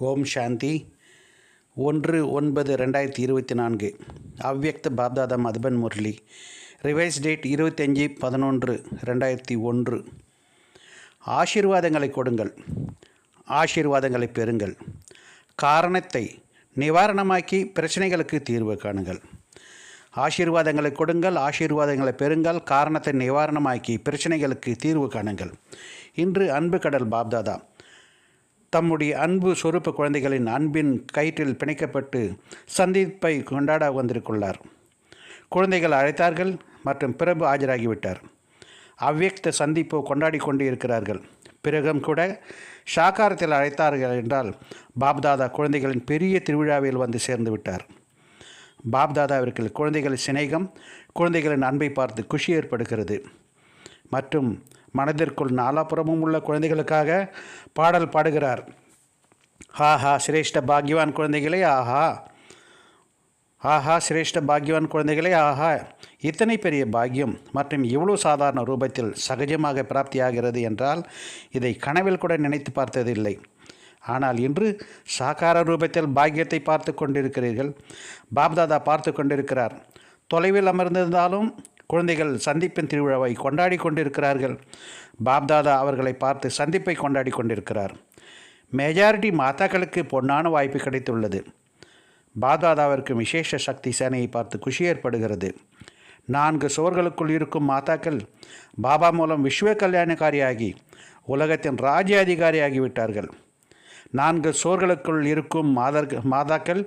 ஓம் சாந்தி. ஒன்று ஒன்பது ரெண்டாயிரத்தி இருபத்தி நான்கு. அவ்வியக்த பாப்தாதா மதுபன் முரளி. ரிவைஸ் டேட் இருபத்தஞ்சி பதினொன்று ரெண்டாயிரத்தி ஒன்று. ஆசீர்வாதங்களை கொடுங்கள். ஆசீர்வாதங்களை பெறுங்கள். காரணத்தை நிவாரணமாக்கி பிரச்சனைகளுக்கு தீர்வு காணுங்கள். ஆசீர்வாதங்களை கொடுங்கள் ஆசீர்வாதங்களை பெறுங்கள் காரணத்தை நிவாரணமாக்கி பிரச்சனைகளுக்கு தீர்வு காணுங்கள். இன்று அன்பு கடல் பாப்தாதா. தம்முடைய அன்பு சொரூப்பு குழந்தைகளின் அன்பின் கயிற்றில் பிணைக்கப்பட்டு சந்திப்பை கொண்டாட வந்திருக்குள்ளார் குழந்தைகள் அழைத்தார்கள் மற்றும் பிரபு ஆஜராகிவிட்டார். அவ்வியக்த சந்திப்பு கொண்டாடி கொண்டு இருக்கிறார்கள் பிறகும் கூட ஷாக்காரத்தில் அழைத்தார்கள் என்றால் பாப்தாதா குழந்தைகளின் பெரிய திருவிழாவில் வந்து சேர்ந்து விட்டார். பாப்தாதாவிற்கு குழந்தைகளின் சிநேகம் குழந்தைகளின் அன்பை பார்த்து குஷி ஏற்படுகிறது. மற்றும் மனதிற்குள் நாலாபுறமும் உள்ள குழந்தைகளுக்காக பாடல் பாடுகிறார். ஆஹா சிரேஷ்ட பாக்யவான் குழந்தைகளே ஆஹா. ஆஹா சிரேஷ்ட பாக்யவான் குழந்தைகளே ஆஹா. இத்தனை பெரிய பாக்கியம் மற்றும் இவ்வளோ சாதாரண ரூபத்தில் சகஜமாக பிராப்தியாகிறது என்றால் இதை கனவில் கூட நினைத்து பார்த்ததில்லை. ஆனால் இன்று சாக்கார ரூபத்தில் பாக்கியத்தை பார்த்து கொண்டிருக்கிறீர்கள். பாப்தாதா பார்த்து கொண்டிருக்கிறார். தொலைவில் அமர்ந்திருந்தாலும் குழந்தைகள் சந்திப்பின் திருவிழாவை கொண்டாடி கொண்டிருக்கிறார்கள். பாப்தாதா அவர்களை பார்த்து சந்திப்பை கொண்டாடி கொண்டிருக்கிறார். மெஜாரிட்டி மாதாக்களுக்கு பொன்னான வாய்ப்பு கிடைத்துள்ளது. பாப்தாதாவிற்கு விசேஷ சக்தி சேனையை பார்த்து குஷி ஏற்படுகிறது. நான்கு சுவர்களுக்குள் இருக்கும் மாதாக்கள் பாபா மூலம் விஸ்வ கல்யாணக்காரியாகி உலகத்தின் ராஜ்ய அதிகாரியாகிவிட்டார்கள் நான்கு சோர்களுக்குள் இருக்கும் மாதர்கள் மாதாக்கள்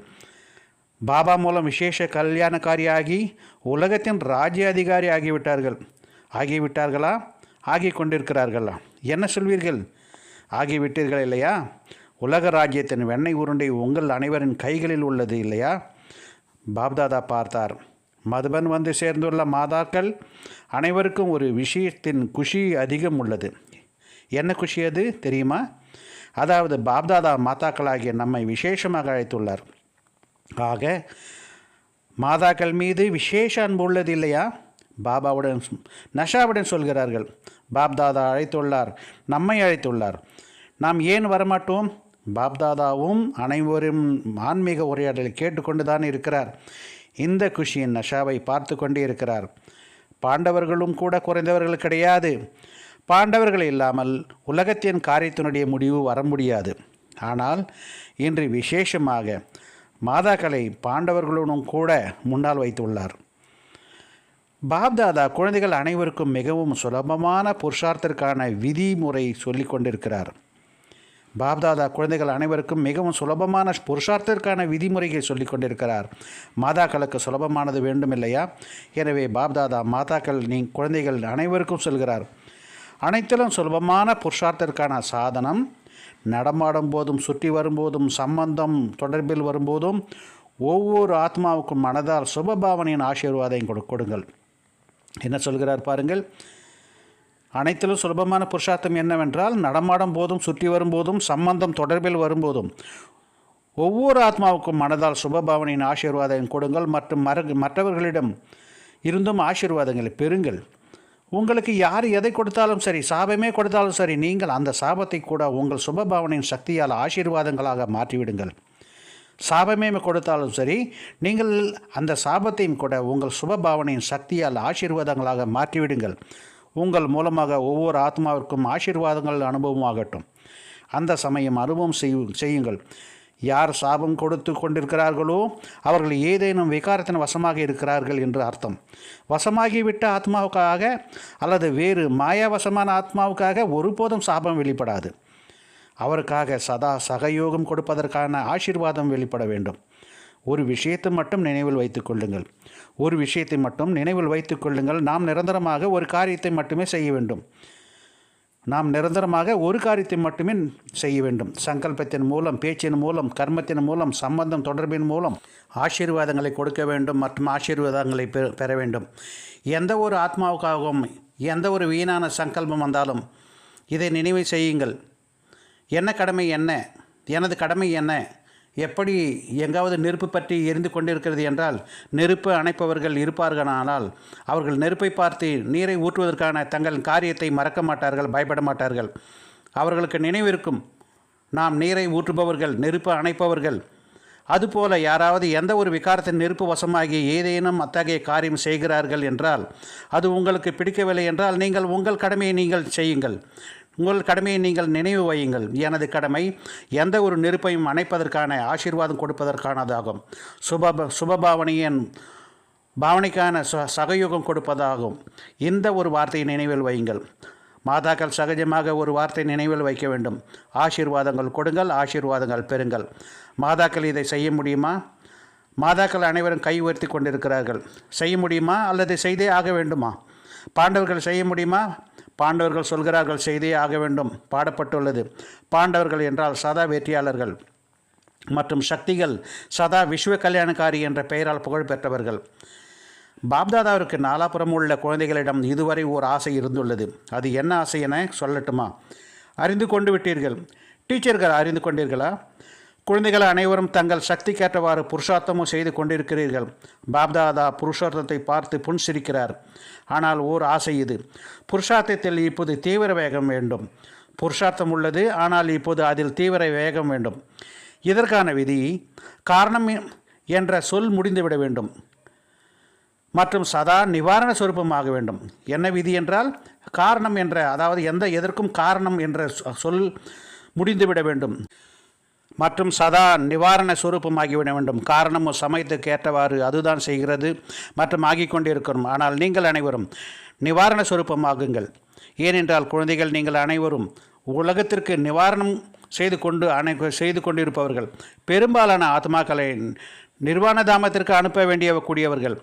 பாபா மூலம் விசேஷ கல்யாணக்காரியாகி உலகத்தின் ராஜ்ய அதிகாரி ஆகிவிட்டார்கள். ஆகிவிட்டார்களா? ஆகி கொண்டிருக்கிறார்களா என்ன சொல்வீர்கள்? ஆகிவிட்டீர்கள் இல்லையா? உலக ராஜ்யத்தின் வெண்ணெய் உருண்டை உங்கள் அனைவரின் கைகளில் உள்ளது இல்லையா? பாப்தாதா பார்த்தார். மதுபன் வந்து சேர்ந்துள்ள மாதாக்கள் அனைவருக்கும் ஒரு விஷயத்தின் குஷி அதிகம் உள்ளது. என்ன குஷி அது? தெரியுமா? அதாவது பாப்தாதா மாதாக்களாகிய நம்மை விசேஷமாக அழைத்துள்ளார். ஆக மாதாக்கள் மீது விசேஷ அன்பு உள்ளது இல்லையா? பாபாவுடன் நஷாவுடன் சொல்கிறார்கள். பாப்தாதா அழைத்துள்ளார். நம்மை அழைத்துள்ளார். நாம் ஏன் வரமாட்டோம்? பாப்தாதாவும் அனைவரும் ஆன்மீக உரையாடலை கேட்டுக்கொண்டு தான் இருக்கிறார். இந்த குஷியின் நஷாவை பார்த்து கொண்டே இருக்கிறார். பாண்டவர்களும் கூட குறைந்தவர்கள் கிடையாது. பாண்டவர்கள் இல்லாமல் உலகத்தின் காரியத்தினுடைய முடிவு வர முடியாது. ஆனால் இன்று விசேஷமாக மாதாக்களை பாண்டவர்களுடன் கூட முன்னால் வைத்துள்ளார் பாப்தாதா குழந்தைகள் அனைவருக்கும் மிகவும் சுலபமான புருஷார்த்திற்கான விதிமுறை சொல்லிக் கொண்டிருக்கிறார். பாப்தாதா குழந்தைகள் அனைவருக்கும் மிகவும் சுலபமான புருஷார்த்திற்கான விதிமுறைகளை சொல்லிக் கொண்டிருக்கிறார். மாதாக்களுக்கு சுலபமானது வேண்டும் இல்லையா எனவே பாப்தாதா மாதாக்கள் நீ குழந்தைகள் அனைவருக்கும் சொல்கிறார். அனைத்திலும் சுலபமான புருஷார்த்திற்கான சாதனம் நடமாடும் போதும் சுற்றி வரும்போதும் சம்பந்தம் தொடர்பில் வரும்போதும் ஒவ்வொரு ஆத்மாவுக்கும் மனதால் சுபபாவனையின் ஆசீர்வாதம் கொடு கொடுங்கள். என்ன சொல்கிறார் பாருங்கள். அனைத்திலும் சுலபமான புருஷார்த்தம் என்னவென்றால் நடமாடும் போதும் சுற்றி வரும்போதும் சம்பந்தம் தொடர்பில் வரும்போதும் ஒவ்வொரு ஆத்மாவுக்கும் மனதால் சுபபாவனையின் ஆசீர்வாதம் கொடுங்கள் மற்றும் மற மற்றவர்களிடம் இருந்தும் ஆசீர்வாதங்களை பெறுங்கள். உங்களுக்கு யார் எதை கொடுத்தாலும் சரி சாபமே கொடுத்தாலும் சரி நீங்கள் அந்த சாபத்தை கூட உங்கள் சுபபாவனையின் சக்தியால் ஆசீர்வாதங்களாக மாற்றிவிடுங்கள். சாபமே கொடுத்தாலும் சரி நீங்கள் அந்த சாபத்தையும் கூட உங்கள் சுபபாவனையின் சக்தியால் ஆசீர்வாதங்களாக மாற்றிவிடுங்கள். உங்கள் மூலமாக ஒவ்வொரு ஆத்மாவிற்கும் ஆசீர்வாதங்கள் அனுபவமாகட்டும். அந்த சமயம் அனுபவம் செய்யுங்கள். யார் சாபம் கொடுத்து கொண்டிருக்கிறார்களோ அவர்கள் ஏதேனும் விகாரத்தின் வசமாக இருக்கிறார்கள் என்று அர்த்தம். வசமாகிவிட்ட ஆத்மாவுக்காக அல்லது வேறு மாயாவசமான ஆத்மாவுக்காக ஒருபோதும் சாபம் வெளிப்படாது. அவருக்காக சதா சகயோகம் கொடுப்பதற்கான ஆசீர்வாதம் வெளிப்பட வேண்டும். ஒரு விஷயத்தை மட்டும் நினைவில் வைத்துக்கொள்ளுங்கள் ஒரு விஷயத்தை மட்டும் நினைவில் வைத்துக்கொள்ளுங்கள் நாம் நிரந்தரமாக ஒரு காரியத்தை மட்டுமே செய்ய வேண்டும். நாம் நிரந்தரமாக ஒரு காரியத்தை மட்டுமே செய்ய வேண்டும். சங்கல்பத்தின் மூலம் பேச்சின் மூலம் கர்மத்தின் மூலம் சம்பந்தம் தொடர்பின் மூலம் ஆசீர்வாதங்களை கொடுக்க வேண்டும் மற்றும் ஆசீர்வாதங்களை பெற வேண்டும். எந்த ஒரு ஆத்மாவுக்காகவும் எந்த ஒரு வீணான சங்கல்பம் வந்தாலும் இதை நினைவு செய்யுங்கள். என்ன கடமை என்ன? எனது கடமை என்ன? எப்படி எங்காவது நெருப்பு பற்றி எரிந்து கொண்டிருக்கிறது என்றால் நெருப்பு அணைப்பவர்கள் இருப்பார்களானால் அவர்கள் நெருப்பை பார்த்து நீரை ஊற்றுவதற்கான தங்கள் காரியத்தை மறக்க மாட்டார்கள் பயப்பட மாட்டார்கள். அவர்களுக்கு நினைவிருக்கும் நாம் நீரை ஊற்றுபவர்கள் நெருப்பு அணைப்பவர்கள். அதுபோல யாராவது எந்த ஒரு விகாரத்தின் நெருப்பு வசமாகி ஏதேனும் அத்தகைய காரியம் செய்கிறார்கள் என்றால் அது உங்களுக்கு பிடிக்கவில்லை என்றால் நீங்கள் உங்கள் கடமையை நீங்கள் செய்யுங்கள். உங்கள் கடமையை நீங்கள் நினைவு வையுங்கள். எனது கடமை எந்த ஒரு நெருப்பையும் அணைப்பதற்கான ஆசீர்வாதம் கொடுப்பதற்கானதாகும். சுப சுபபாவனையின் பாவனைக்கான ச சகயோகம் கொடுப்பதாகும். இந்த ஒரு வார்த்தையை நினைவில் வையுங்கள். மாதாக்கள் சகஜமாக ஒரு வார்த்தை நினைவில் வைக்க வேண்டும். ஆசீர்வாதங்கள் கொடுங்கள் ஆசீர்வாதங்கள் பெறுங்கள். மாதாக்கள் இதை செய்ய முடியுமா? மாதாக்கள் அனைவரும் கை உயர்த்தி கொண்டிருக்கிறார்கள். செய்ய முடியுமா? அல்லது செய்தே ஆக வேண்டுமா? பாண்டவர்கள் செய்ய முடியுமா? பாண்டவர்கள் சொல்கிறார்கள் செய்தே ஆக வேண்டும். பாடப்பட்டுள்ளது. பாண்டவர்கள் என்றால் சதா வெற்றியாளர்கள் மற்றும் சக்திகள் சதா விஸ்வ கல்யாணக்காரி என்ற பெயரால் புகழ் பெற்றவர்கள். பாப்தாதாவிற்கு நாலாபுரம் உள்ள குழந்தைகளிடம் இதுவரை ஓர் ஆசை இருந்துள்ளது. அது என்ன ஆசை என சொல்லட்டுமா? அறிந்து கொண்டு விட்டீர்கள். டீச்சர்கள் அறிந்து கொண்டீர்களா? குழந்தைகள் அனைவரும் தங்கள் சக்திக்கேற்றவாறு புருஷார்த்தமும் செய்து கொண்டிருக்கிறீர்கள். பாப்தாதா புருஷார்த்தத்தை பார்த்து புன்சிரிக்கிறார். ஆனால் ஓர் ஆசை இது. புருஷார்த்தத்தில் இப்போது தீவிர வேகம் வேண்டும். புருஷார்த்தம் உள்ளது ஆனால் இப்போது அதில் தீவிர வேகம் வேண்டும். இதற்கான விதி காரணம் என்ற சொல் முடிந்துவிட வேண்டும். மற்றும் சதா நிவாரண சொரூபமாக வேண்டும். என்ன விதி என்றால் காரணம் என்ற அதாவது எந்த எதற்கும் காரணம் என்ற சொ- சொல் முடிந்துவிட வேண்டும். மற்றும் சதா நிவாரண சுரூபமாகிவிட வேண்டும். காரணமும் சமயத்துக்கு ஏற்றவாறு அதுதான் செய்கிறது மற்றும் ஆகிக்கொண்டிருக்கிறோம் ஆனால் நீங்கள் அனைவரும் நிவாரண சுரூபமாகுங்கள். ஏனென்றால் குழந்தைகள் நீங்கள் அனைவரும் உலகத்திற்கு நிவாரணம் செய்து கொண்டு அனை செய்து கொண்டிருப்பவர்கள். பெரும்பாலான ஆத்மாக்களை நிர்வாண தாமத்திற்கு அனுப்ப வேண்டிய கூடியவர்கள்.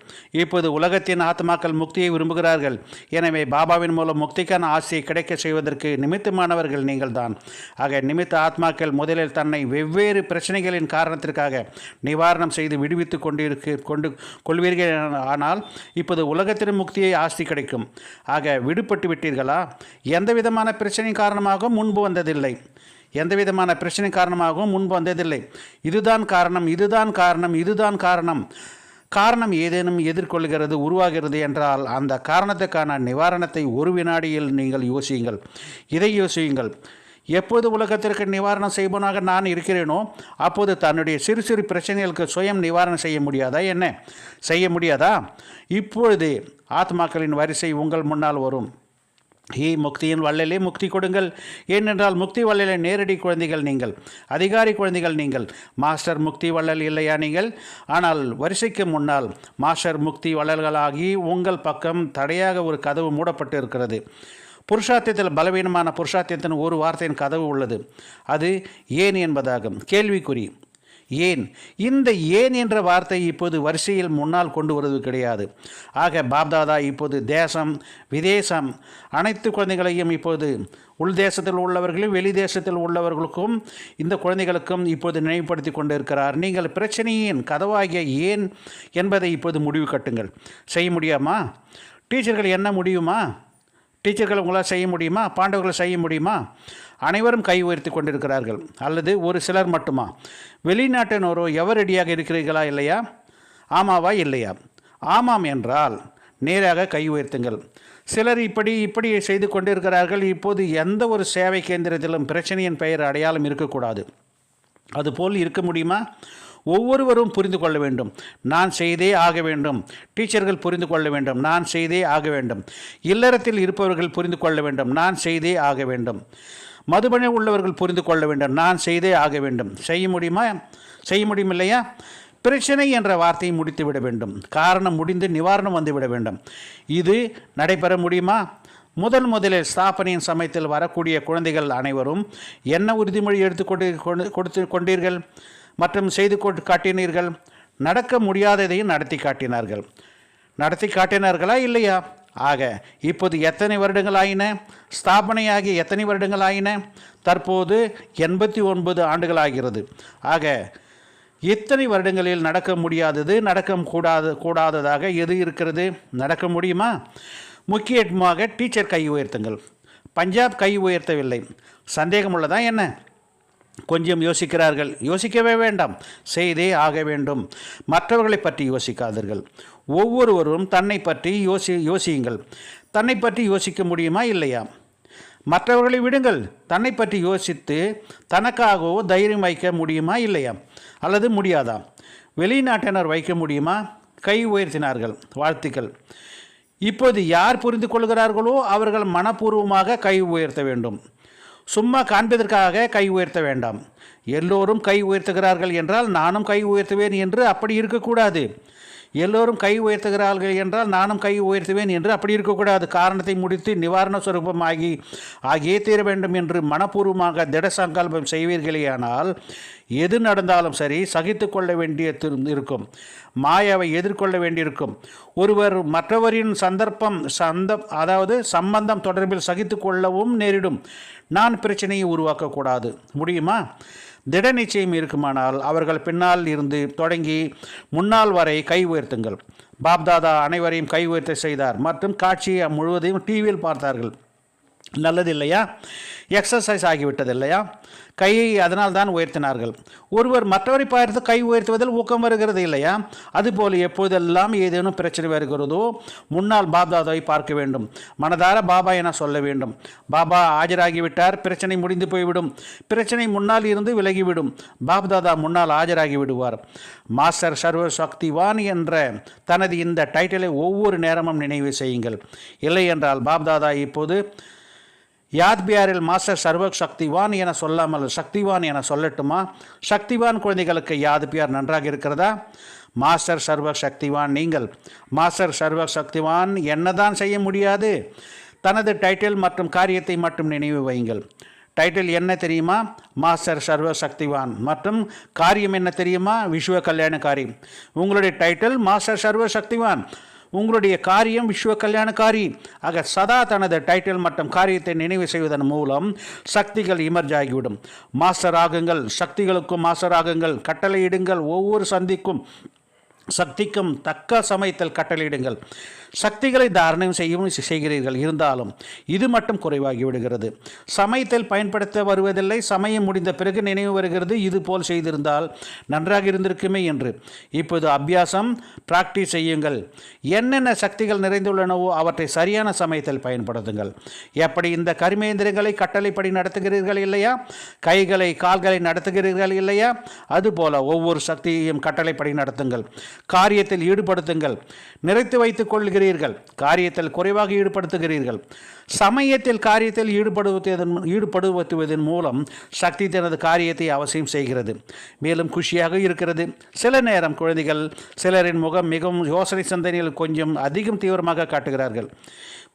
இப்போது உலகத்தின் ஆத்மாக்கள் முக்தியை விரும்புகிறார்கள். எனவே பாபாவின் மூலம் முக்திக்கான ஆசையை கிடைக்க செய்வதற்கு நிமித்தமானவர்கள் நீங்கள்தான். ஆக நிமித்த ஆத்மாக்கள் முதலில் தன்னை வெவ்வேறு பிரச்சனைகளின் காரணத்திற்காக நிவாரணம் செய்து விடுவித்து கொண்டிருக்க கொண்டு கொள்வீர்கள் ஆனால் இப்போது உலகத்தின் முக்தியை ஆஸ்தி கிடைக்கும். ஆக விடுபட்டு விட்டீர்களா? எந்த விதமான பிரச்சனையின் காரணமாக முன்பு வந்ததில்லை. எந்த விதமான பிரச்சனை காரணமாகவும் முன்பு வந்ததில்லை. இதுதான் காரணம் இதுதான் காரணம் இதுதான் காரணம். காரணம் ஏதேனும் எதிர்கொள்கிறது உருவாகிறது என்றால் அந்த காரணத்துக்கான நிவாரணத்தை ஒரு வினாடியில் நீங்கள் யோசியுங்கள். இதை யோசியுங்கள். எப்போது உலகத்திற்கு நிவாரணம் செய்வனாக நான் இருக்கிறேனோ அப்போது தன்னுடைய சிறு சிறு பிரச்சனைகளுக்கு சுயம் நிவாரணம் செய்ய முடியாதா என்ன? செய்ய முடியாதா? இப்பொழுது ஆத்மாக்களின் வரிசை உங்கள் முன்னால் வரும். ஹே முக்தியின் வள்ளலே முக்தி கொடுங்கள். ஏனென்றால் முக்தி வள்ளலே நேரடி குழந்தைகள் நீங்கள் அதிகாரி குழந்தைகள் நீங்கள். மாஸ்டர் முக்தி வள்ளல் இல்லையா நீங்கள்? ஆனால் வரிசைக்கு முன்னால் மாஸ்டர் முக்தி வள்ளல்களாகி உங்கள் பக்கம் தடையாக ஒரு கதவு மூடப்பட்டு இருக்கிறது புருஷார்த்தத்தில் பலவீனமான புருஷார்த்தத்தின் ஒரு வார்த்தையின் கதவு உள்ளது. அது ஏன் என்பதாகும். கேள்விக்குறி. ஏன்? இந்த ஏன் என்ற வார்த்தை இப்போது வரிசையில் முன்னால் கொண்டு வருவது கிடையாது. ஆக பாப்தாதா இப்போது தேசம் விதேசம் அனைத்து குழந்தைகளையும் இப்போது உள் தேசத்தில் உள்ளவர்களும் வெளி தேசத்தில் உள்ளவர்களுக்கும் இந்த குழந்தைகளுக்கும் இப்போது நினைவுபடுத்தி கொண்டிருக்கிறார். நீங்கள் பிரச்சனையின் கதவாகிய ஏன் என்பதை இப்போது முடிவு கட்டுங்கள். செய்ய முடியாமா? டீச்சர்கள் என்ன முடியுமா? டீச்சர்கள் உங்களால் செய்ய முடியுமா? பாண்டவர்கள் செய்ய முடியுமா? அனைவரும் கை உயர்த்தி கொண்டிருக்கிறார்கள். அல்லது ஒரு சிலர் மட்டுமா? வெளிநாட்டினோரோ எவர் ரெடியாக இருக்கிறீர்களா இல்லையா? ஆமாவா இல்லையா? ஆமாம் என்றால் நேராக கை உயர்த்துங்கள். சிலர் இப்படி இப்படி செய்து கொண்டிருக்கிறார்கள். இப்போது எந்த ஒரு சேவை கேந்திரத்திலும் பிரச்சனையின் பெயர் அடையாளம் இருக்கக்கூடாது. அதுபோல் இருக்க முடியுமா? ஒவ்வொருவரும் புரிந்து கொள்ள வேண்டும். நான் செய்தே ஆக வேண்டும். டீச்சர்கள் புரிந்து கொள்ள வேண்டும். நான் செய்தே ஆக வேண்டும். இல்லறத்தில் இருப்பவர்கள் புரிந்து கொள்ள வேண்டும். நான் செய்தே ஆக வேண்டும். மதுபனை உள்ளவர்கள் புரிந்து கொள்ள வேண்டும். நான் செய்தே ஆக வேண்டும். செய்ய முடியுமா? செய்ய முடியும் இல்லையா பிரச்சனை என்ற வார்த்தையை முடித்து விட வேண்டும். காரணம் முடிந்து நிவாரணம் வந்துவிட வேண்டும். இது நடைபெற முடியுமா? முதல் முதலில் ஸ்தாபனையின் சமயத்தில் வரக்கூடிய குழந்தைகள் அனைவரும் என்ன உறுதிமொழி எடுத்துக்கொண்டு கொண்டு- கொடுத்து கொண்டீர்கள்? மற்றும் செய்து கொண்டு காட்டினீர்கள்? நடக்க முடியாததையும் நடத்தி காட்டினார்கள். நடத்தி காட்டினார்களா இல்லையா? ஆக இப்போது எத்தனை வருடங்கள் ஆயின ஸ்தாபனையாகி எத்தனை வருடங்கள் ஆயின தற்போது எண்பத்தி ஒன்பது ஆண்டுகள் ஆகிறது ஆக இத்தனை வருடங்களில் நடக்க முடியாதது நடக்க கூடாது கூடாததாக எது இருக்கிறது? நடக்க முடியுமா? முக்கியமாக டீச்சர் கை உயர்த்துங்கள். பஞ்சாப் கை உயர்த்தவில்லை. சந்தேகம் உள்ளதா என்ன? கொஞ்சம் யோசிக்கிறார்கள். யோசிக்கவே வேண்டாம். செய்தே ஆக வேண்டும். மற்றவர்களை பற்றி யோசிக்காதீர்கள். ஒவ்வொருவரும் தன்னை பற்றி யோசி யோசியுங்கள். தன்னை பற்றி யோசிக்க முடியுமா இல்லையா? மற்றவர்களை விடுங்கள். தன்னை பற்றி யோசித்து தனக்காகவோ தைரியம் வைக்க முடியுமா இல்லையா? அல்லது முடியாதா? வெளிநாட்டினர் வைக்க முடியுமா? கை உயர்த்தினார்கள். வாழ்த்துக்கள். இப்போது யார் புரிந்து கொள்கிறார்களோ அவர்கள் மனப்பூர்வமாக கை உயர்த்த வேண்டும். சும்மா காண்பதற்காக கை உயர்த்த வேண்டாம். எல்லோரும் கை உயர்த்துகிறார்கள் என்றால் நானும் கை உயர்த்துவேன் என்று அப்படி இருக்கக்கூடாது. எல்லோரும் கை உயர்த்துகிறார்கள் என்றால் நானும் கை உயர்த்துவேன் என்று அப்படி இருக்கக்கூடாது. காரணத்தை முடித்து நிவாரண சுரூபமாகி ஆகியே தீர வேண்டும் என்று மனப்பூர்வமாக திட சங்கல்பம் செய்வீர்களேயானால் எது நடந்தாலும் சரி சகித்து கொள்ள வேண்டிய இருக்கும். மாயாவை எதிர்கொள்ள வேண்டியிருக்கும். ஒருவர் மற்றவரின் சந்தர்ப்பம் சந்த அதாவது சம்பந்தம் தொடர்பில் சகித்து கொள்ளவும் நேரிடும். நான் பிரச்சனையை உருவாக்கக்கூடாது. முடியுமா? திட நிச்சயம் இருக்குமானால் அவர்கள் பின்னால் இருந்து தொடங்கி முன்னால் வரை கை உயர்த்துங்கள். பாப்தாதா அனைவரையும் கை உயர்த்த செய்தார். மற்றும் காட்சியை முழுவதையும் டிவியில் பார்த்தார்கள். நல்லது இல்லையா எக்ஸசைஸ் ஆகிவிட்டது இல்லையா கையை அதனால் தான் உயர்த்தினார்கள். ஒருவர் மற்றவரை பார்த்து கை உயர்த்துவதில் ஊக்கம் வருகிறது இல்லையா? அதுபோல் எப்போதெல்லாம் ஏதேனும் பிரச்சனை வருகிறதோ முன்னால் பாப்தாதாவை பார்க்க வேண்டும். மனதார பாபா என சொல்ல வேண்டும். பாபா ஆஜராகிவிட்டார் பிரச்சனை முடிந்து போய்விடும். பிரச்சனை முன்னால் இருந்து விலகிவிடும். பாப்தாதா முன்னால் ஆஜராகி விடுவார் மாஸ்டர் சர்வ சக்திவான் என்ற தனது இந்த டைட்டிலை ஒவ்வொரு நேரமும் நினைவு செய்யுங்கள். இல்லை என்றால் பாப்தாதா இப்போது யாத் பியாரில் மாஸ்டர் சர்வ சக்திவான் என சொல்லாமல் சக்திவான் என சொல்லட்டுமா? சக்திவான் குழந்தைகளுக்கு யாத் பியார் நன்றாக இருக்கிறதா? மாஸ்டர் சர்வ சக்திவான் நீங்கள். மாஸ்டர் சர்வ சக்திவான் என்னதான் செய்ய முடியாது? தனது டைட்டில் மற்றும் காரியத்தை மட்டும் நினைவு வையுங்கள். டைட்டில் என்ன தெரியுமா? மாஸ்டர் சர்வ சக்திவான் மற்றும் காரியம் என்ன தெரியுமா? விஸ்வ கல்யாணக்காரி உங்களுடைய டைட்டில் மாஸ்டர் சர்வ சக்திவான் உங்களுடைய காரியம் விஸ்வ கல்யாணக்காரி ஆக சதா தனது டைட்டில் மற்றும் காரியத்தை நினைவு செய்வதன் மூலம் சக்திகள் இமர்ஜ் ஆகிவிடும். மாஸ்டர் ஆகுங்கள் சக்திகளுக்கும் மாஸ்டர் ஆகுங்கள். கட்டளையிடுங்கள் ஒவ்வொரு சந்திக்கும் சக்திக்கும் தக்க சமயத்தில் கட்டளையிடுங்கள். சக்திகளை தாரணம் செய்யவும் செய்கிறீர்கள். இருந்தாலும் இது மட்டும் குறைவாகி விடுகிறது. சமயத்தில் பயன்படுத்த வருவதில்லை. சமயம் முடிந்த பிறகு நினைவு வருகிறது. இது போல் செய்திருந்தால் நன்றாக இருந்திருக்குமே என்று. இப்போது அபியாசம் பிராக்டிஸ் செய்யுங்கள். என்னென்ன சக்திகள் நிறைந்துள்ளனவோ அவற்றை சரியான சமயத்தில் பயன்படுத்துங்கள். எப்படி இந்த கருமேந்திரங்களை கட்டளைப்படி நடத்துகிறீர்கள் இல்லையா? கைகளை கால்களை நடத்துகிறீர்கள் இல்லையா? அதுபோல ஒவ்வொரு சக்தியையும் கட்டளைப்படி நடத்துங்கள். காரியத்தில் ஈடுபடுத்துங்கள். நிறைத்து வைத்துக் கொள்கிற கொள்கிறீர்கள் காரியத்தில் குறைவாக ஈடுபடுத்துகிறீர்கள். சமயத்தில் காரியத்தில் ஈடுபடுவதன் ஈடுபடுத்துவதன் மூலம் சக்தி தனது காரியத்தை அவசியம் செய்கிறது. மேலும் குஷியாக இருக்கிறது. சில நேரம் குழந்தைகள் சிலரின் முகம் மிகவும் யோசனை சிந்தனையில் கொஞ்சம் அதிகம் தீவிரமாக காட்டுகிறார்கள்.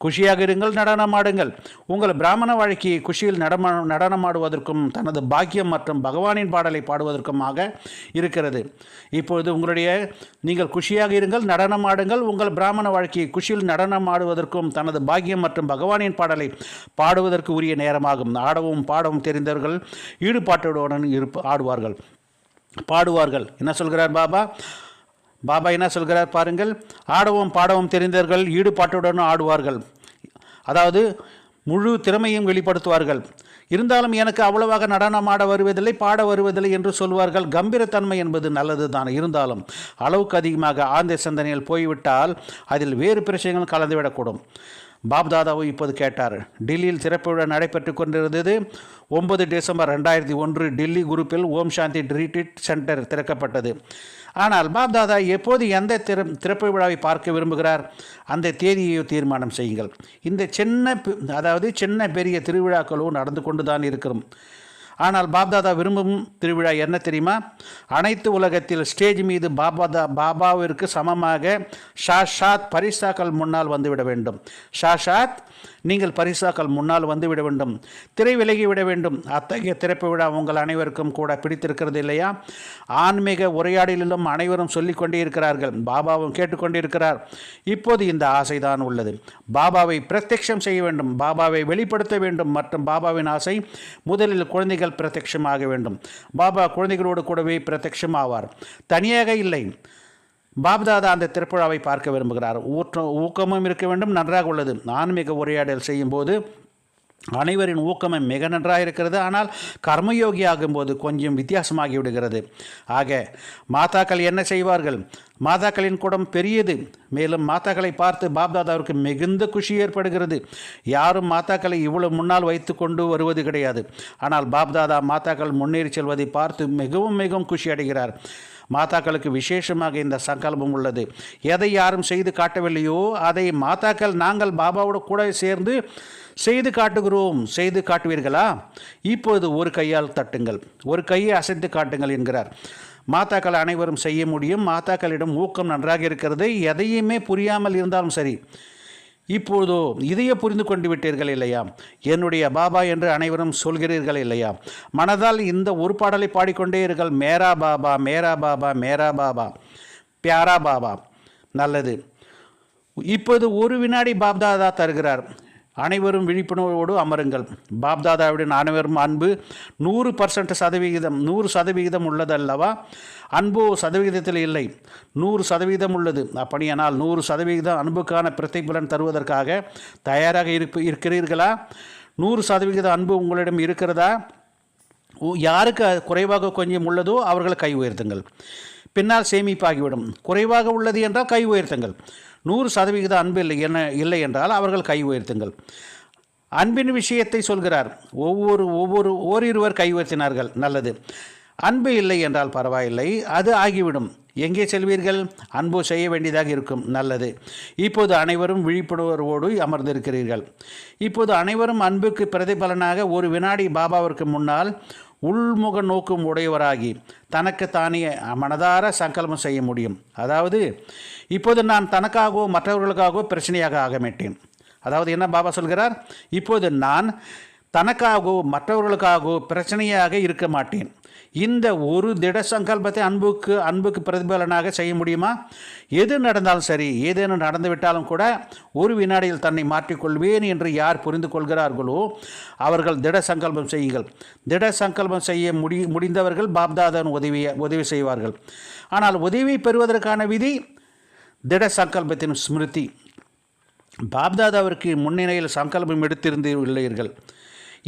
குஷியாக இருங்கள் நடனமாடுங்கள் உங்கள் பிராமண வாழ்க்கையை குஷியில் நடமா நடனமாடுவதற்கும் தனது பாக்கியம் மற்றும் பகவானின் பாடலை பாடுவதற்குமாக இருக்கிறது. இப்பொழுது உங்களுடைய நீங்கள் குஷியாக இருங்கள் நடனமாடுங்கள் உங்கள் பிராமண வாழ்க்கையை குஷியில் நடனமாடுவதற்கும் தனது பாக்கியம் மற்றும் பகவானின் பாடலை பாடுவதற்கு உரிய நேரமாகும். ஆடவும் பாடவும் தெரிந்தவர்கள் ஈடுபாட்டுடன் இருப்ப ஆடுவார்கள். பாடுவார்கள். என்ன சொல்கிறார் பாபா? பாபா என்ன சொல்கிறார் பாருங்கள் ஆடவும் பாடவும் தெரிந்தவர்கள் ஈடுபாட்டுடன் ஆடுவார்கள். அதாவது முழு திறமையும் வெளிப்படுத்துவார்கள். இருந்தாலும் எனக்கு அவ்வளவாக நடனமாட வருவதில்லை பாட வருவதில்லை என்று சொல்வார்கள். கம்பீரத்தன்மை என்பது நல்லது தான் இருந்தாலும் அளவுக்கு அதிகமாக ஆந்தை சிந்தனையில் போய்விட்டால் அதில் வேறு பிரச்சனைகள் கலந்துவிடக்கூடும். பாப்தாதாவை இப்போது கேட்டார். டெல்லியில் திறப்பு விழா நடைபெற்று கொண்டிருந்தது ஒன்பது டிசம்பர் ரெண்டாயிரத்தி ஒன்று டெல்லி குரூப்பில் ஓம் சாந்தி ரிட்ரீட் சென்டர் திறக்கப்பட்டது. ஆனால் பாப்தாதா எப்போது எந்த திற திறப்பு விழாவை பார்க்க விரும்புகிறார்? அந்த தேதியை தீர்மானம் செய்யுங்கள். இந்த சின்ன அதாவது சின்ன பெரிய திருவிழாக்களும் நடந்து கொண்டு தான் இருக்கிறோம். ஆனால் பாப்தாதா விரும்பும் திருவிழா என்ன தெரியுமா? அனைத்து உலகத்தில் ஸ்டேஜ் மீது பாபாதா பாபாவிற்கு சமமாக ஷாஷாத் பரிசாக்கள் முன்னால் வந்துவிட வேண்டும். ஷாஷாத் நீங்கள் பரிசாக்கள் முன்னால் வந்துவிட வேண்டும். திரை விலகி விட வேண்டும். அத்தகைய திறப்பு விழா உங்கள் அனைவருக்கும் கூட பிடித்திருக்கிறது இல்லையா? ஆன்மீக உரையாடலிலும் அனைவரும் சொல்லிக்கொண்டே இருக்கிறார்கள் பாபாவும் கேட்டுக்கொண்டிருக்கிறார் இப்போது இந்த ஆசைதான் உள்ளது. பாபாவை பிரத்யக்ஷம் செய்ய வேண்டும். பாபாவை வெளிப்படுத்த வேண்டும். மற்றும் பாபாவின் ஆசை முதலில் குழந்தைகள் பிரத்யட்சமாக வேண்டும். பாபா குழந்தைகளோடு கூடவே பிரத்யட்சம் ஆவார். தனியாக இல்லை. பாப்தாதா அந்த திருப்புழாவை பார்க்க விரும்புகிறார். ஊற்றம் ஊக்கமும் இருக்க வேண்டும் நன்றாக உள்ளது. ஆன்மீக உரையாடல் செய்யும்போது அனைவரின் ஊக்கமும் மிக நன்றாக இருக்கிறது. ஆனால் கர்மயோகி ஆகும்போது கொஞ்சம் வித்தியாசமாகி விடுகிறது. ஆக மாதாக்கள் என்ன செய்வார்கள்? மாதாக்களின் குடம் பெரியது. மேலும் மாதாக்களை பார்த்து பாப்தாதாவிற்கு மிகுந்த குஷி ஏற்படுகிறது. யாரும் மாதாக்களை இவ்வளவு முன்னால் வைத்து கொண்டு வருவது கிடையாது. ஆனால் பாப்தாதா மாதாக்கள் முன்னேறி செல்வதை பார்த்து மிகவும் மிகவும் குஷி அடைகிறார். மாதாக்களுக்கு விசேஷமாக இந்த சங்கல்பம் உள்ளது. எதை யாரும் செய்து காட்டவில்லையோ அதை மாதாக்கள் நாங்கள் பாபாவோட கூட சேர்ந்து செய்து காட்டுகிறோம். செய்து காட்டுவீர்களா? இப்போது ஒரு கையால் தட்டுங்கள். ஒரு கையை அசைத்து காட்டுங்கள் என்கிறார். மாதாக்கள் அனைவரும் செய்ய முடியும். மாதாக்களிடம் ஊக்கம் நன்றாக இருக்கிறது. எதையுமே புரியாமல் இருந்தாலும் சரி இப்போதோ இதையே புரிந்து கொண்டு விட்டீர்கள் இல்லையா? என்னுடைய பாபா என்று அனைவரும் சொல்கிறீர்கள் இல்லையா? மனதால் இந்த ஒரு பாடலை பாடிக்கொண்டே இருங்கள். மேரா பாபா மேரா பாபா மேரா பாபா பியாரா பாபா. நல்லது. இப்போது ஒரு வினாடி பாப்தாதா தருகிறார். அனைவரும் விழிப்புணர்வோடு அமருங்கள். பாப்தாதாவுடன் அனைவரும் அன்பு. நூறு பர்சன்ட் சதவிகிதம் நூறு சதவிகிதம் உள்ளதல்லவா? அன்போ சதவிகிதத்தில் இல்லை. நூறு சதவீதம் உள்ளது. அப்படியானால் நூறு சதவிகிதம் அன்புக்கான பிரதிபலன் தருவதற்காக தயாராக இருப்பு இருக்கிறீர்களா? நூறு சதவிகித அன்பு உங்களிடம் இருக்கிறதா? உ- யாருக்கு குறைவாக கொஞ்சம் உள்ளதோ அவர்களை கை உயர்த்துங்கள். பின்னால் சேமிப்பாகிவிடும். குறைவாக உள்ளது என்றால் கை உயர்த்துங்கள். நூறு சதவிகித அன்பு இல்லை என்ன இல்லை என்றால் அவர்கள் கை உயர்த்துங்கள். அன்பின் விஷயத்தை சொல்கிறார். ஒவ்வொரு ஒவ்வொரு ஓரிருவர் கை உயர்த்தினார்கள். நல்லது. அன்பு இல்லை என்றால் பரவாயில்லை. அது ஆகிவிடும். எங்கே செல்வீர்கள்? அன்பு செய்ய வேண்டியதாக இருக்கும். நல்லது. இப்போது அனைவரும் விழிப்புணர்வோடு அமர்ந்திருக்கிறீர்கள். இப்போது அனைவரும் அன்புக்கு பிரதிபலனாக ஒரு வினாடி பாபாவிற்கு முன்னால் உள்முக நோக்கும் உடையவராகி தனக்கு தானே மனதார சங்கல்பம் செய்ய முடியும். அதாவது இப்போது நான் தனக்காகவோ மற்றவர்களுக்காகவோ பிரச்சனையாக ஆக மாட்டேன் அதாவது என்ன பாபா சொல்கிறார்? இப்போது நான் தனக்காகவோ மற்றவர்களுக்காகவோ பிரச்சனையாக இருக்க மாட்டேன். இந்த ஒரு திட சங்கல்பத்தை அன்புக்கு அன்புக்கு பிரதிபலனாக செய்ய முடியுமா? எது நடந்தாலும் சரி ஏதேனும் நடந்துவிட்டாலும் கூட ஒரு வினாடியில் தன்னை மாற்றிக்கொள்வேன் என்று யார் புரிந்து கொள்கிறார்களோ அவர்கள் திட சங்கல்பம் செய்யுங்கள். திட சங்கல்பம் செய்ய முடி முடிந்தவர்கள் பாப்தாதன் உதவியை உதவி செய்வார்கள். ஆனால் உதவி பெறுவதற்கான விதி திட சங்கல்பத்தின் ஸ்மிருதி. பாப்தாதாவிற்கு முன்னிலையில் சங்கல்பம் எடுத்திருந்து உள்ளீர்கள்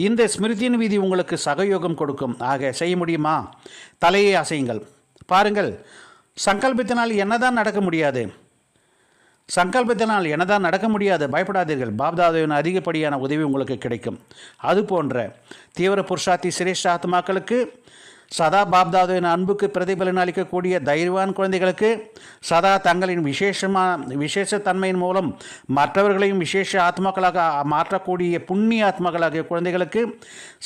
இந்த ஸ்மிருதியின் வீதி உங்களுக்கு சகயோகம் கொடுக்கும். ஆக செய்ய முடியுமா? தலையை அசையுங்கள். பாருங்கள் சங்கல்பத்தினால் என்னதான் நடக்க முடியாது? சங்கல்பத்தினால் என்னதான் நடக்க முடியாது? பயப்படாதீர்கள். பாப்தாதேவின் அதிகப்படியான உதவி உங்களுக்கு கிடைக்கும். அது போன்ற தீவிர புருஷாத்தி சிரேஷ்ட ஆத்மாக்களுக்கு சதா பாப்தாதாவின் அன்புக்கு பிரதிபலன் அளிக்கக்கூடிய தைரியவான் குழந்தைகளுக்கு சதா தங்களின் விசேஷமான விசேஷ தன்மையின் மூலம் மற்றவர்களையும் விசேஷ ஆத்மாக்களாக மாற்றக்கூடிய புண்ணிய ஆத்மாக்களாகிய குழந்தைகளுக்கு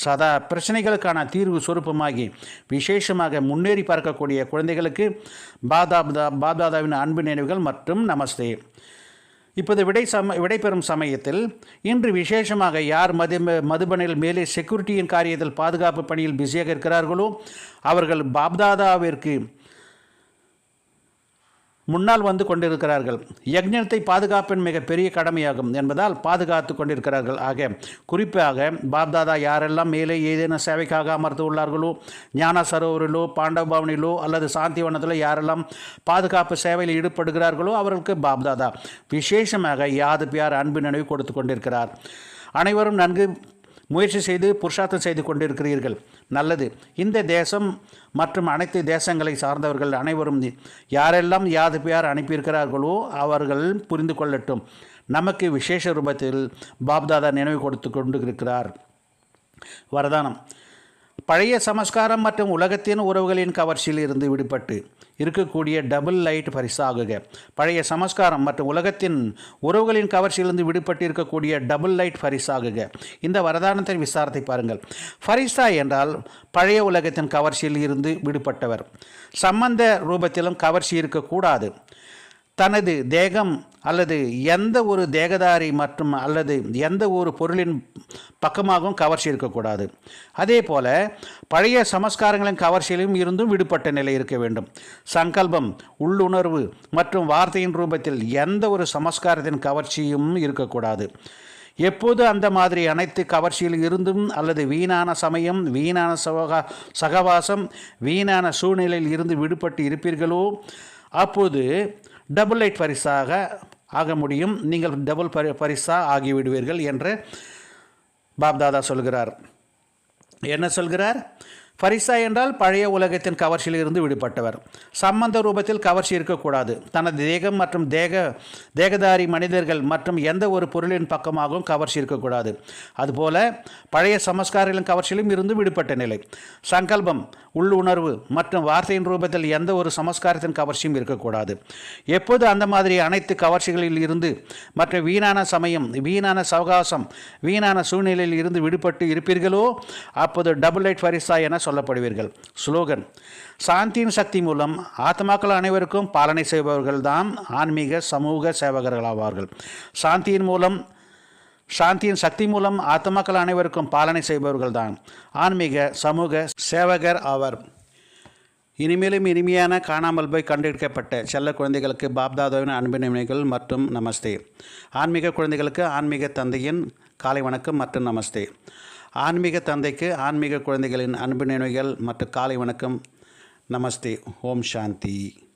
சதா பிரச்சனைகளுக்கான தீர்வு சொரூபமாகி விசேஷமாக முன்னேறி பார்க்கக்கூடிய குழந்தைகளுக்கு பாப்தாப்தா பாப்தாதாவின் அன்பு நினைவுகள் மற்றும் நமஸ்தே. இப்போது விடை சம விடைபெறும் சமயத்தில் இன்று விசேஷமாக யார் மது மதுபனில் மேலே செக்யூரிட்டியின் காரியத்தில் பாதுகாப்பு பணியில் பிஸியாக இருக்கிறார்களோ அவர்கள் பாப்தாதாவிற்கு முன்னால் வந்து கொண்டிருக்கிறார்கள். யக்ஞத்தை பாதுகாப்பின் மிக பெரிய கடமையாகும் என்பதால் பாதுகாத்து கொண்டிருக்கிறார்கள். ஆக குறிப்பாக பாப்தாதா யாரெல்லாம் மேலே ஏதேனும் சேவைக்காக அமர்ந்து உள்ளார்களோ ஞான சரோவரிலோ பாண்டவ பவனிலோ அல்லது சாந்திவனத்திலோ யாரெல்லாம் பாதுகாப்பு சேவையில் ஈடுபடுகிறார்களோ அவர்களுக்கு பாப்தாதா. விசேஷமாக யாது பியார் அன்பு நினைவு கொடுத்து கொண்டிருக்கிறார். அனைவரும் நன்கு முயற்சி செய்து புருஷார்த்தம் செய்து கொண்டிருக்கிறீர்கள். நல்லது. இந்த தேசம் மற்றும் அனைத்து தேசங்களை சார்ந்தவர்கள் அனைவரும் யாரெல்லாம் யாது பெயர் அனுப்பியிருக்கிறார்களோ அவர்கள் புரிந்து கொள்ளட்டும். நமக்கு விசேஷ ரூபத்தில் பாப்தாதா நினைவு கொடுத்து கொண்டு இருக்கிறார் வரதானம். பழைய சமஸ்காரம் மற்றும் உலகத்தின் உறவுகளின் கவர்ச்சியில் இருந்து விடுபட்டு இருக்கக்கூடிய டபுள் லைட் பரிசாகுக. பழைய சமஸ்காரம் மற்றும் உலகத்தின் உறவுகளின் கவர்ச்சியிலிருந்து விடுபட்டு இருக்கக்கூடிய டபுள் லைட் பரிசாகுக. இந்த வரதானத்தின் விசாரத்தை பாருங்கள். ஃபரிசா என்றால் பழைய உலகத்தின் கவர்ச்சியில் இருந்து விடுபட்டவர். சம்பந்த ரூபத்திலும் கவர்ச்சி இருக்கக்கூடாது. தனது தேகம் அல்லது எந்த ஒரு தேகதாரி மற்றும் அல்லது எந்த ஒரு பொருளின் பக்கமாகவும் கவர்ச்சி இருக்கக்கூடாது. அதே போல பழைய சமஸ்காரங்களின் கவர்ச்சியிலும் இருந்தும் விடுபட்ட நிலை இருக்க வேண்டும். சங்கல்பம் உள்ளுணர்வு மற்றும் வார்த்தையின் ரூபத்தில் எந்த ஒரு சமஸ்காரத்தின் கவர்ச்சியும் இருக்கக்கூடாது. எப்போது அந்த மாதிரி அனைத்து கவர்ச்சியில் இருந்தும் அல்லது வீணான சமயம் வீணான சவகா சகவாசம் வீணான சூழ்நிலையில் இருந்து விடுபட்டு இருப்பீர்களோ அப்போது டபுள் லைட் பரிசாக ஆக முடியும். நீங்கள் டபுள் பரி பரிசாக ஆகிவிடுவீர்கள் என்று பாப்தாதா சொல்கிறார். என்ன சொல்கிறார்? ஃபரிசா என்றால் பழைய உலகத்தின் கவர்ச்சியில் இருந்து விடுபட்டவர். சம்பந்த ரூபத்தில் கவர்ச்சி இருக்கக்கூடாது. தனது தேகம் மற்றும் தேக தேகதாரி மனிதர்கள் மற்றும் எந்த ஒரு பொருளின் பக்கமாகவும் கவர்ச்சி இருக்கக்கூடாது. அதுபோல பழைய சமஸ்காரங்களின் கவர்ச்சியிலும் இருந்து விடுபட்ட நிலை. சங்கல்பம் உள்ளுணர்வு மற்றும் வார்த்தையின் ரூபத்தில் எந்த ஒரு சமஸ்காரத்தின் கவர்ச்சியும் இருக்கக்கூடாது. எப்போது அந்த மாதிரி அனைத்து கவர்ச்சிகளில் இருந்து மற்ற வீணான சமயம் வீணான சவகாசம் வீணான சூழ்நிலையில் இருந்து விடுபட்டு இருப்பீர்களோ அப்போது டபுள் லைட் ஃபரிசா என சொல்லப்படுவீர்கள். ஸ்லோகன் சாந்தியின் சக்தி மூலம் ஆத்மாக்கள் அனைவருக்கும் பாலனை செய்பவர்கள் தான் ஆன்மீக சமூக சேவகர்களாவார்கள். சாந்தியின் மூலம் சாந்தியின் சக்தி மூலம் ஆத்மாக்கள் அனைவருக்கும் பாலனை செய்பவர்கள் தான் ஆன்மீக சமூக சேவகர் ஆவர். இனிமேலும் இனிமையான காணாமல் போய் கண்டெடுக்கப்பட்ட செல்ல குழந்தைகளுக்கு பாப்தாதாவின் அன்பு நினைவுகள் மற்றும் நமஸ்தே. ஆன்மீக குழந்தைகளுக்கு ஆன்மீக தந்தையின் காலை வணக்கம் மற்றும் நமஸ்தே. ஆன்மீக தந்தைக்கு ஆன்மீக குழந்தைகளின் அன்பு நினைவுகள் மற்றும் காலை வணக்கம். நமஸ்தே ஓம் சாந்தி.